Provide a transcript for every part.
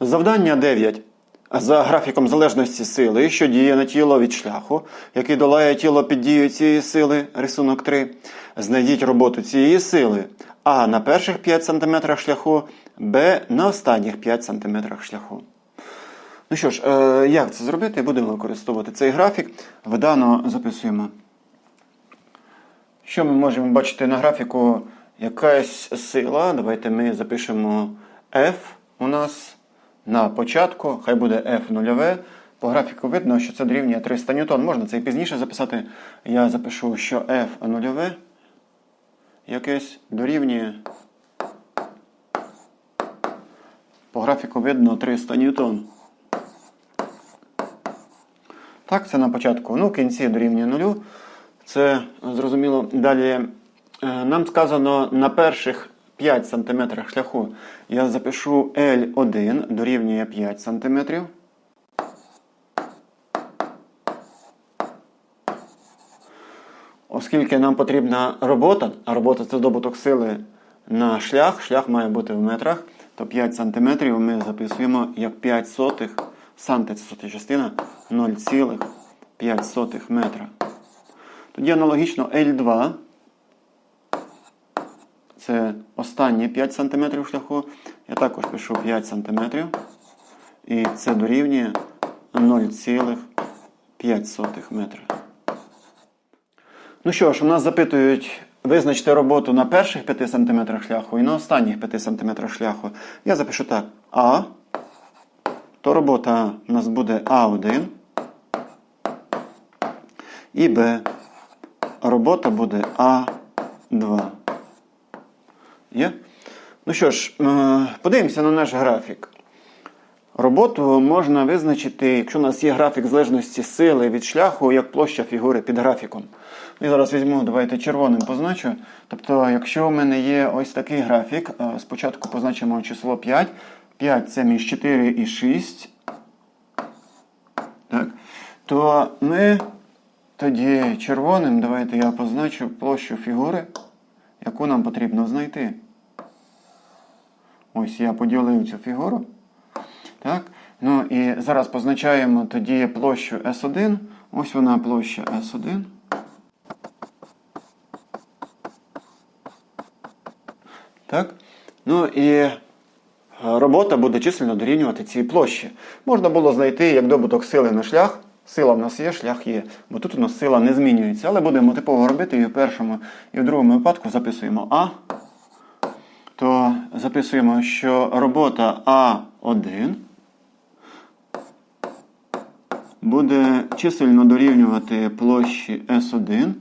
Завдання 9. За графіком залежності сили, що діє на тіло від шляху, який долає тіло під дією цієї сили, рисунок 3. Знайдіть роботу цієї сили А на перших 5 см шляху, Б на останніх 5 см шляху. Ну що ж, е, як це зробити? Будемо використовувати цей графік. Вдано записуємо. Що ми можемо бачити на графіку? Якась сила. Давайте ми запишемо F у нас на початку, хай буде F нульове. По графіку видно, що це дорівнює 300 ньютон. Можна це і пізніше записати. Я запишу, що F нульове якесь дорівнює. По графіку видно 300 ньютон. Так, це на початку. Ну, кінці дорівнює нулю. Це зрозуміло. Далі е, нам сказано на перших 5 см шляху я запишу L1 дорівнює 5 см. Оскільки нам потрібна робота, а робота це добуток сили на шлях, шлях має бути в метрах, то 5 см ми записуємо як 5 сотих, санти це сота частина 0,5 метра. Тоді аналогічно L2 це останні 5 см шляху. Я також пишу 5 см. І це дорівнює 0,5 метра. Ну що ж, у нас запитують визначити роботу на перших 5 см шляху і на останніх 5 см шляху. Я запишу так. А. То робота у нас буде А1. І Б. Робота буде А2. Є? Ну що ж, е, подивимося на наш графік. Роботу можна визначити, якщо у нас є графік залежності сили від шляху, як площа фігури під графіком. Я зараз візьму, давайте червоним позначу. Тобто, якщо у мене є ось такий графік, е, спочатку позначимо число 5. 5 це між 4 і 6. Так. То ми тоді червоним, давайте я позначу площу фігури, яку нам потрібно знайти. Ось я поділив цю фігуру. Так? Ну і зараз позначаємо тоді площу S1. Ось вона площа S1. Так? Ну і е, робота буде численно дорівнювати цій площі. Можна було знайти як добуток сили на шлях. Сила в нас є, шлях є. Бо тут у нас сила не змінюється. Але будемо типово робити і в першому, і в другому випадку записуємо А. Записуємо, що робота А1 буде чисельно дорівнювати площі S1.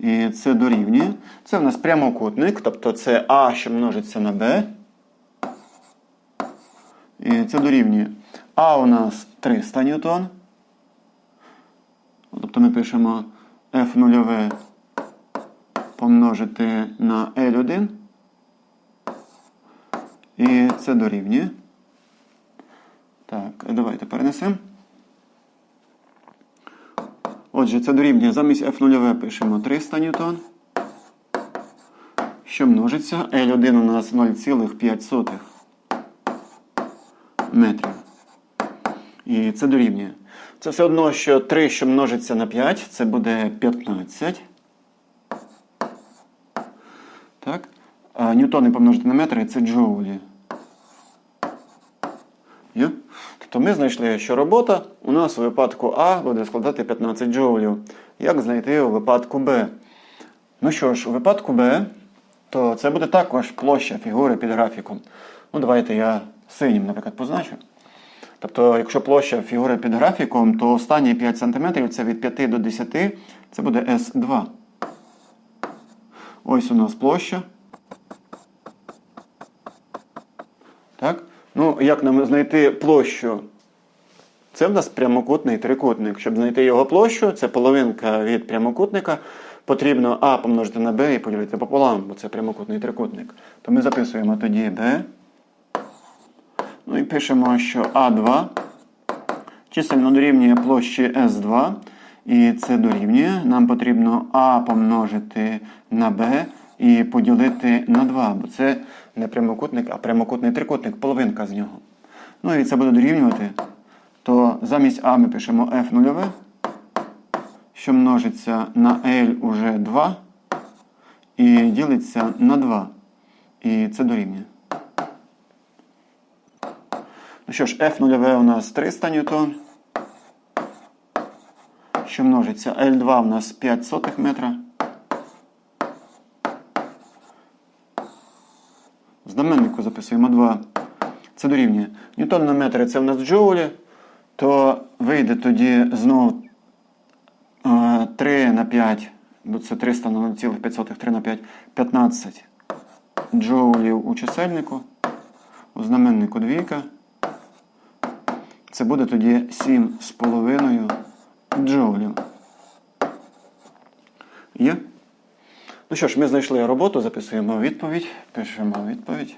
І це дорівнює. Це в нас прямокутник, тобто це А, що множиться на Б. І це дорівнює. А у нас 300 ньютон. Тобто ми пишемо F0 помножити на L1. І це дорівнює. Так, давайте перенесемо. Отже, це дорівнює замість F0 пишемо 300 ньютон. Що множиться? L1 у нас 0,5 метрів. І це дорівнює. Це все одно, що 3, що множиться на 5, це буде 15. Так? Ньютони помножити на метри це джоулі. Тобто ми знайшли, що робота у нас у випадку А буде складати 15 джоулів. Як знайти у випадку Б? Ну що ж, у випадку Б, то це буде також площа фігури під графіком. Ну, давайте я синім, наприклад, позначу. Тобто, якщо площа фігури під графіком, то останні 5 см це від 5 до 10, це буде S2. Ось у нас площа. Так? Ну, як нам знайти площу? Це в нас прямокутний трикутник. Щоб знайти його площу, це половинка від прямокутника. Потрібно А помножити на Б і поділити пополам, бо це прямокутний трикутник. То ми записуємо тоді Б. Ну і пишемо, що А2 чисельно дорівнює площі С2. І це дорівнює. Нам потрібно А помножити на Б і поділити на 2, бо це не прямокутник, а прямокутний трикутник, половинка з нього. Ну і це буде дорівнювати, то замість А ми пишемо F нульове, що множиться на L уже 2 і ділиться на 2. І це дорівнює. Ну що ж, F нульове у нас 300 ньютон. Що множиться? L2 у нас 5 сотих метра. Знаменнику записуємо 2. Це дорівнює. Ньютон на метри це в нас джоулі, то вийде тоді знову е, 3 на 5, бо це 300 на 0,5, 3 на 5, 15 джоулів у чисельнику, у знаменнику двійка. Це буде тоді 7,5 джоулів. Є? Ну що ж, ми знайшли роботу, записуємо відповідь, пишемо відповідь.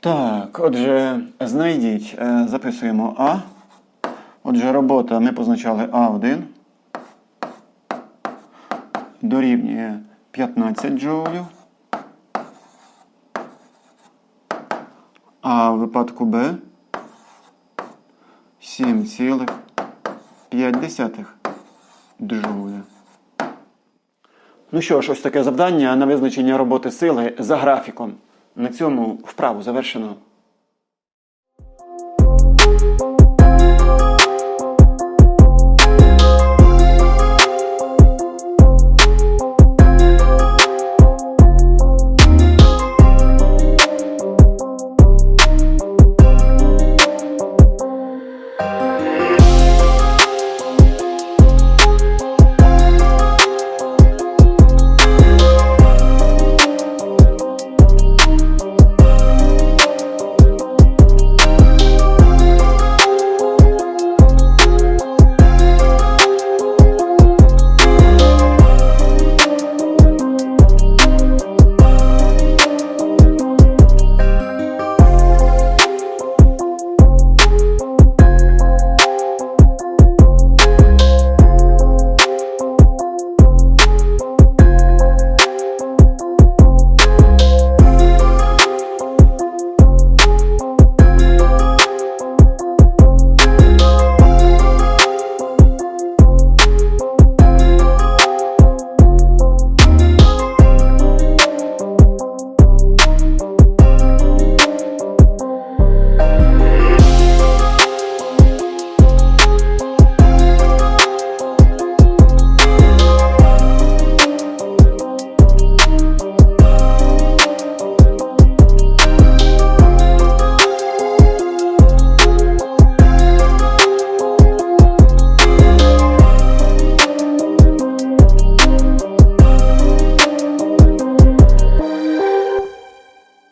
Так, отже, знайдіть, е, записуємо А. Отже, робота ми позначали А1. Дорівнює 15 джоулів. А в випадку Б 7,5 джоуля. Ну що ж, ось таке завдання на визначення роботи сили за графіком. На цьому вправу завершено.